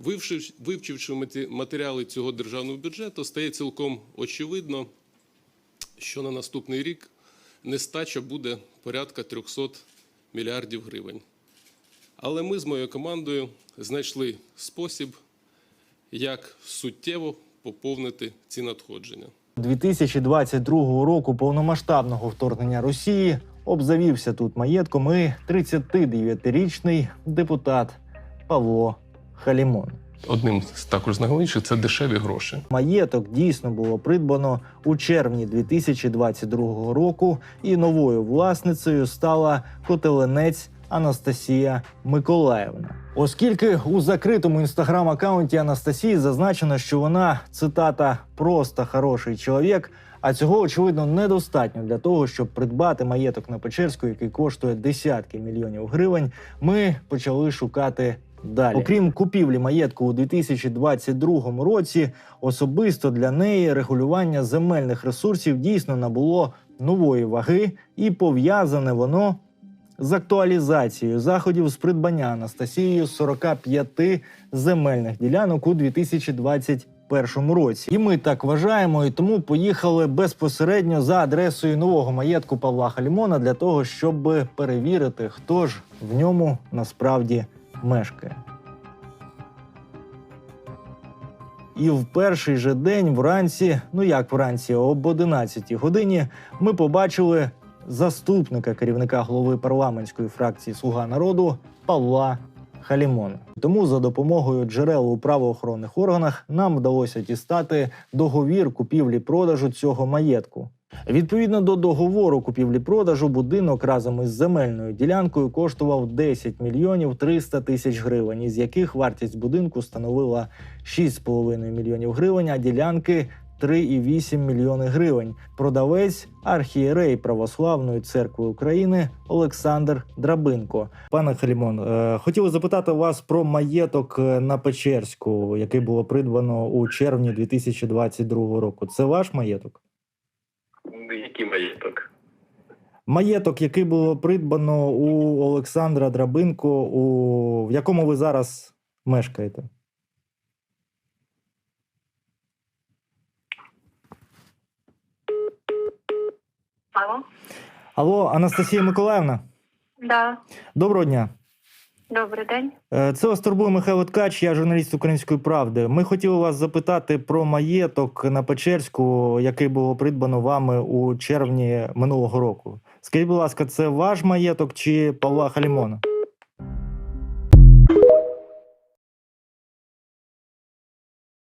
Вивчивши, матеріали цього державного бюджету, стає цілком очевидно, що на наступний рік нестача буде порядка 300 мільярдів гривень. Але ми з моєю командою знайшли спосіб, як суттєво поповнити ці надходження. 2022 року повномасштабного вторгнення Росії обзавівся тут маєтком і 39-річний депутат Павло Халімон. Одним з також найголовніших це дешеві гроші. Маєток дійсно було придбано у червні 2022 року, і новою власницею стала котеленець Анастасія Миколаївна. Оскільки у закритому інстаграм-аккаунті Анастасії зазначено, що вона цитата просто хороший чоловік. А цього очевидно недостатньо для того, щоб придбати маєток на Печерську, який коштує десятки мільйонів гривень. Ми почали шукати далі. Окрім купівлі маєтку у 2022 році, особисто для неї регулювання земельних ресурсів дійсно набуло нової ваги, і пов'язане воно з актуалізацією заходів з придбання Анастасією 45 земельних ділянок у 2021 році. І ми так вважаємо, і тому поїхали безпосередньо за адресою нового маєтку Павла Халімона для того, щоб перевірити, хто ж в ньому насправді мешкає. І в перший же день вранці, ну як вранці, об 11 годині, ми побачили заступника керівника голови парламентської фракції Слуга народу Павла Халімона. Тому за допомогою джерел у правоохоронних органах нам вдалося дістати договір купівлі-продажу цього маєтку. Відповідно до договору купівлі-продажу, будинок разом із земельною ділянкою коштував 10 мільйонів 300 тисяч гривень, із яких вартість будинку становила 6,5 мільйонів гривень, а ділянки 3,8 мільйони гривень. Продавець архієрей Православної церкви України Олександр Драбинко. Пане Халімон, е, хотіли запитати вас про маєток е, на Печерську, який було придбано у червні 2022 року. Це ваш маєток? Який маєток? Маєток, який було придбано у Олександра Драбинко, у в якому ви зараз мешкаєте? Алло? Алло, Анастасія Миколаївна, Да. доброго дня. Добрий день. Е, Це вас турбує Михайло Ткач, я журналіст української правди. Ми хотіли вас запитати про маєток на Печерську, який було придбано вами у червні минулого року. Скажіть, будь ласка, це ваш маєток чи Павла Халімона?